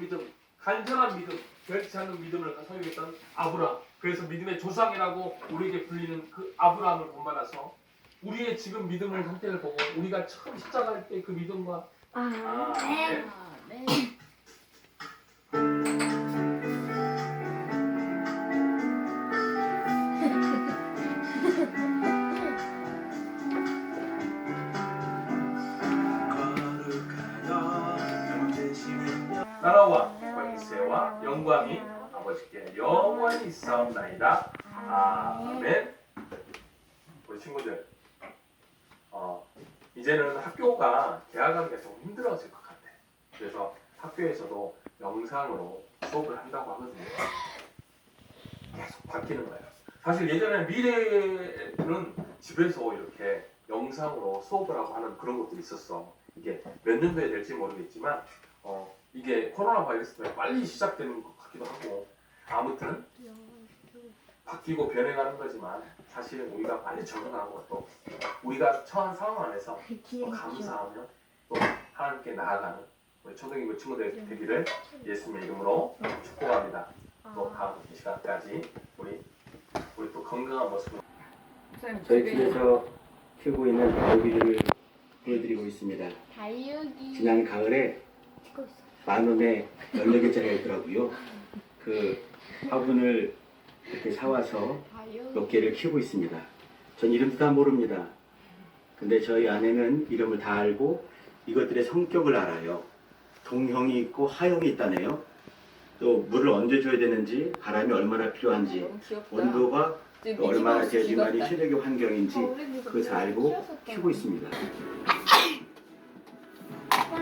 믿음, 간절한 믿음, 결치 않는 믿음을 소유했던 아브람. 그래서 믿음의 조상이라고 우리에게 불리는 그 아브람을 본받아서 우리의 지금 믿음을 상태를 보고 우리가 처음 시작할 때 그 믿음과 아, 네. 네. 나라와 권세와 영광이 아버지께 영원히 있사옵나이다. 아멘. 우리 친구들, 어, 이제는 학교가 개학하기가 좀 힘들어질 것 같아. 그래서 학교에서도 영상으로 수업을 한다고 하거든요. 계속 바뀌는 거예요. 사실 예전에 미래는 집에서 이렇게 영상으로 수업을 하고 하는 그런 것들이 있었어. 이게 몇 년도에 될지 모르겠지만, 어, 이게 코로나 바이러스 때문에 빨리 시작되는 것 같기도 하고, 아무튼 바뀌고 변해가는 거지만 사실 우리가 빨리 적응하고 또 우리가 처한 상황 안에서 또 감사하며 또 하나님께 나아가는 우리 초등학교 친구들 되기를 예수님의 이름으로 축복합니다. 또 다음 이 시간까지 우리 우리 또 건강한 모습을 저희 집에서 키우고 있는 다육이들을 보여드리고 있습니다. 다육이. 지난 가을에 만 원에 14개짜리가 있더라고요. 그 화분을 이렇게 사와서. 몇 개를 키우고 있습니다. 전 이름도 다 모릅니다. 근데 저희 아내는 이름을 다 알고 이것들의 성격을 알아요. 동형이 있고 하형이 있다네요. 또 물을 언제 줘야 되는지, 바람이 얼마나 필요한지. 온도가 얼마나 미니마우스 제 집안이 귀엽다. 최적의 환경인지 어, 잘 알고. 키우고 있습니다.